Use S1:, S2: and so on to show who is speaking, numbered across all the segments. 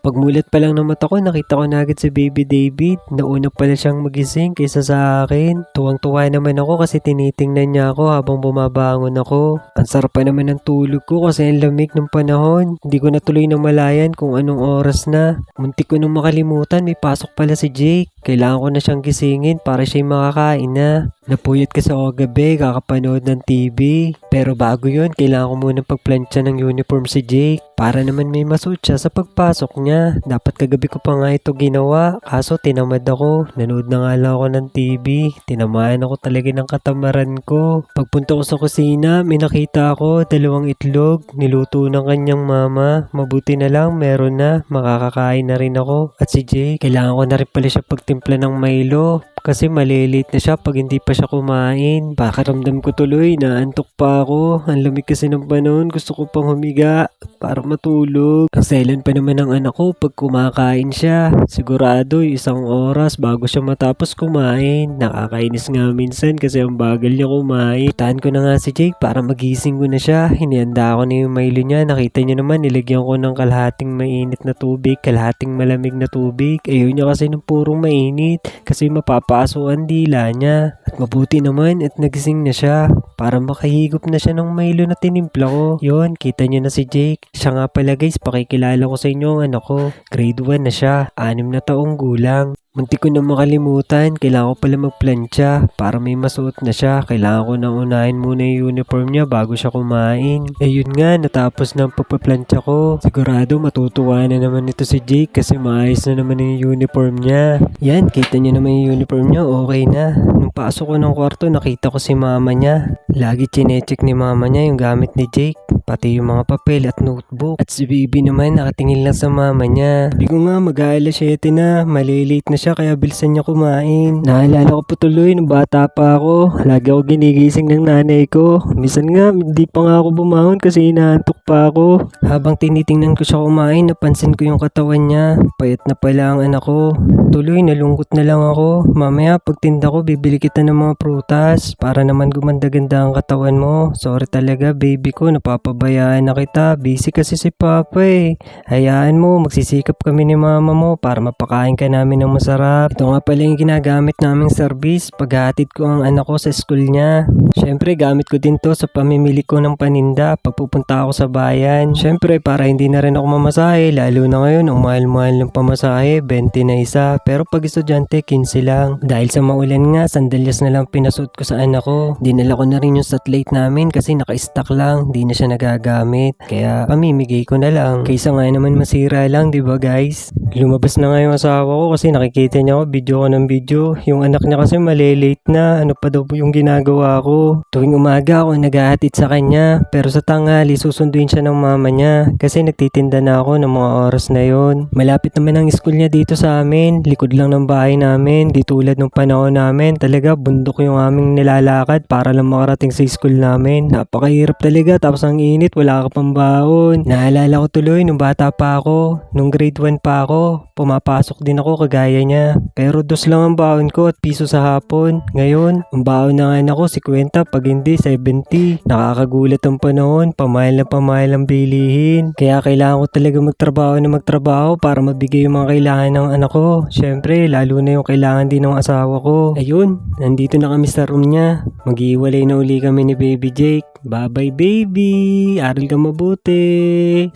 S1: Pagmulat pa lang ng mata ko, nakita ko na agad si Baby David. Nauna pala siyang magising kaysa sa akin. Tuwang-tuwa naman ako kasi tinitingnan niya ako habang bumabangon ako. Ang sarap pa naman ng tulog ko kasi ang lamig ng panahon. Hindi ko natuloy na malayan kung anong oras na. Muntik ko nung makalimutan, may pasok pala si Jake. Kailangan ko na siyang gisingin para siya makakain na. Napuyat kasi ako gabi, kakapanood ng TV. Pero bago yun, kailangan ko muna pagplansya ng uniform si Jake. Para naman may masuot siya sa pagpasok niya. Dapat kagabi ko pa nga ito ginawa. Kaso tinamad ako. Nanood na nga lang ako ng TV. Tinamaan ako talaga ng katamaran ko. Pagpunta ko sa kusina, may nakita ako dalawang itlog. Niluto ng kanyang mama. Mabuti na lang, meron na. Makakakain na rin ako. At si Jake, kailangan ko na rin pala siya pagtimpla ng Milo. Kasi malilate na siya pag hindi pa siya kumain. Pakaramdam ko tuloy na antok pa ako. Ang lamig kasi ng panahon. Gusto ko pang humiga para matulog. Ang selan pa naman ng anak ko pag kumakain siya. Sigurado isang oras bago siya matapos kumain. Nakakainis nga minsan kasi ang bagal niya kumain. Tahan ko na nga si Jake para magising ko na siya. Hinihanda ko na yung Milo niya. Nakita niyo naman nilagyan ko ng kalahating mainit na tubig, kalahating malamig na tubig. Ayaw niya kasi ng purong mainit kasi mapapaso ang dila niya. At mabuti naman at nagising na siya para makahigop na siya ng Milo na tinimpla ko. Yon, kita niyo na si Jake. Siya nga pala guys, pakikilala ko sa inyo ang anak ko. Grade 1 na siya, anim na taong gulang. Muntik ko na makalimutan, kailangan ko pala magplansya para may masuot na siya. Kailangan ko nang unahin muna yung uniform niya bago siya kumain. Eh yun nga, natapos na ang pagpaplansya ko. Sigurado matutuwa na naman ito si Jake kasi maayos na naman yung uniform niya. Yan, kita niyo naman yung uniform niya, okay na. Nung pasok ko ng kwarto, nakita ko si mama niya. Lagi chinecheck ni mama niya yung gamit ni Jake. Pati yung mga papel at notebook. At si Bibi naman nakatingin lang sa mama niya. Sabi ko nga mag-aalas 7 na. Malilate na siya kaya bilisan niya kumain. Naalala ko po tuloy nung bata pa ako. Lagi ako ginigising ng nanay ko. Minsan nga hindi pa nga ako bumangon kasi inaantok pa ako. Habang tinitingnan ko siya kumain, napansin ko yung katawan niya. Payat na pala ang anak ko. Tuloy nalungkot na lang ako. Mamaya pagtinda ko bibili kita ng mga prutas para naman gumanda-ganda ang katawan mo. Sorry talaga baby ko napapabayaan na kita. Busy kasi si papa eh. Hayaan mo magsisikap kami ni mama mo para mapakain ka namin ng masarap. Ito nga pala yung ginagamit naming service paghatid ko ang anak ko sa school niya. Siyempre gamit ko din to sa pamimili ko ng paninda pag pupunta ako sa bayan. Siyempre para hindi na rin ako mamasahe lalo na ngayon ang mahal-mahal ng pamasahe 20 na isa pero pag estudyante 15 lang. Dahil sa maulan nga sandalyas na lang pinasuot ko sa anak ko. Dinala ko na rin yung satellite namin kasi naka-stock lang di na siya nagagamit. Kaya pamimigay ko na lang. Kaysa nga naman masira lang di ba guys? Lumabas na nga yung asawa ko kasi nakikita niya ako video ko ng video. Yung anak niya kasi malilate na. Ano pa daw yung ginagawa ko? Tuwing umaga ako naghahatid sa kanya. Pero sa tanghali susunduin siya ng mama niya. Kasi nagtitinda na ako ng mga oras na yon. Malapit naman ang school niya dito sa amin. Likod lang ng bahay namin. Di tulad ng panahon namin. Talaga bundok yung aming nilalakad para lang makarating sa school namin. Napakahirap talaga. Tapos ang init. Wala ka pang baon. Naalala ko tuloy nung bata pa ako. Nung grade 1 pa ako. Pumapasok din ako kagaya niya. Pero dos lang ang baon ko at piso sa hapon. Ngayon, ang baon na nga ako 50 pag hindi 70. Nakakagulat ang panahon, pamahal na pamahal ang bilihin. Kaya kailangan ko talaga magtrabaho na magtrabaho para mabigay yung mga kailangan ng anak ko. Syempre, lalo na yung kailangan din ng asawa ko. Ayun, nandito na kami sa room niya. Maghiwalay na uli kami ni Baby Jake. Bye-bye baby! Aral ka mabuti!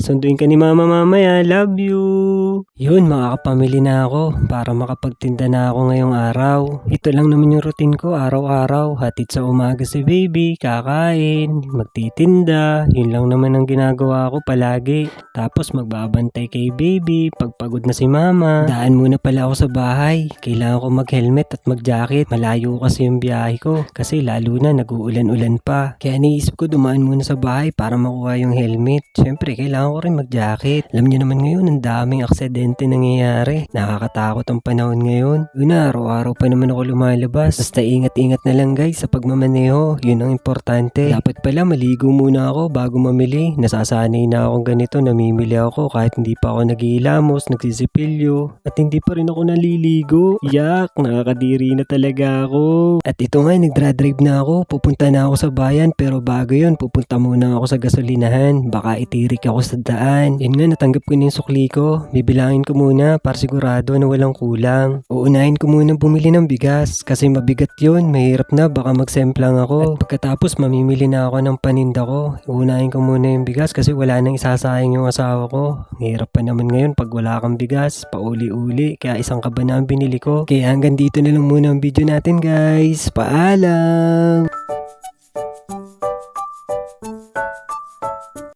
S1: Sunduin ka ni mama mamaya. Love you! Yun, makakapamili na ako para makapagtinda na ako ngayong araw. Ito lang naman yung routine ko araw-araw. Hatid sa umaga si baby, kakain, magtitinda. Yun lang naman ang ginagawa ko palagi. Tapos magbabantay kay baby, pagpagod na si mama. Daan muna pala ako sa bahay. Kailangan ko mag-helmet at mag-jacket. Malayo kasi yung biyahe ko. Kasi lalo na nag-uulan-ulan pa. Kaya naisip ko dumaan muna sa bahay para makuha yung helmet. Siyempre, kailangan ko rin mag-jacket. Alam niyo naman ngayon, ang daming aksidente nangyayari. Nakakatakot ang panahon ngayon. Yun na, araw-araw pa naman ako lumalabas. Basta ingat-ingat na lang guys sa pagmamaneho. Yun ang importante. Dapat pala maligo muna ako bago mamili. Nasasanay na akong ganito, namimili ako kahit hindi pa ako naghihilamos, nagsisipilyo. At hindi pa rin ako naliligo. Yak, nakakadiri na talaga ako. At ito nga, nagdra-drive na ako. Pupunta na ako sa bayan pero bago bago yun, pupunta muna ako sa gasolinahan. Baka itirik ako sa daan. Yun nga, natanggap ko na yung sukli ko. Bibilangin ko muna para sigurado na walang kulang. Uunahin ko muna bumili ng bigas kasi mabigat yun. Mahirap na, baka magsemplang ako. At pagkatapos, mamimili na ako ng paninda ko. Uunahin ko muna yung bigas kasi wala nang isasayang yung asawa ko. Hirap pa naman ngayon pag wala kang bigas, pauli-uli. Kaya isang kaba na ang binili ko. Kaya hanggang dito na lang muna ang video natin guys. Paalam!